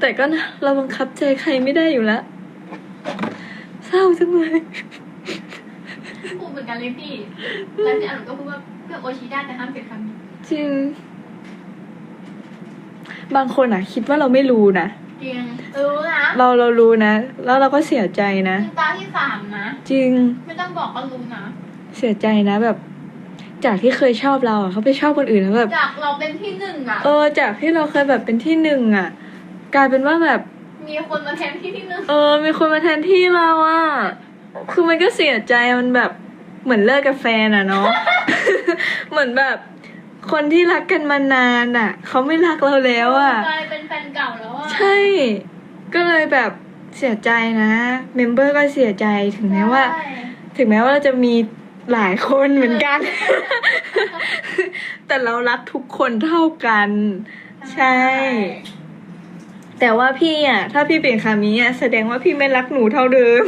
แต่ก็นะเราบังคับใจใครไม่ได้อยู่แล้วเศร้าจังเลยพูดเหมือนกันเลยพี่แล้วพี่อนุก็พูดว่าเพื่อโอชิได้แต่ห้ามเปลี่ยนคำนี้จริง บางคนอะ คิดว่าเราไม่รู้นะจริงรู้นะเราเรารู้นะ แล้วเราก็เสียใจนะคือตาที่สามนะจริง ไม่ต้องบอกก็รู้นะเสียใจนะแบบ จากที่เคยชอบเราอะเขาไปชอบคนอื่นแล้วแบบ จากเราเป็นที่หนึ่งอะ เออ จากที่เราเคยแบบเป็นที่หนึ่งอะ กลายเป็นว่าแบบ มีคนมาแทนที่ที่หนึ่งเออ มีคนมาแทนที่เราอะ คือมันก็เสียใจมันแบบเหมือนเลิกกับแฟนอะเนาะ เหมือนแบบคนที่รักกันมานานอะเขาไม่รักเราแล้วอะ กลายเป็นแฟนเก่าแล้วอะ ใช่ ก็เลยแบบเสียใจนะ เมมเบอร์ก็เสียใจถึงแม้ว่าใช่ถึงแม้ว่าเราจะมี หลายคนเหมือนกัน แต่เรารักทุกคนเท่ากัน ใช่ แต่ว่าพี่อะ ถ้าพี่เปลี่ยนคำนี้อะแสดงว่าพี่ไม่รักหนูเท่าเดิม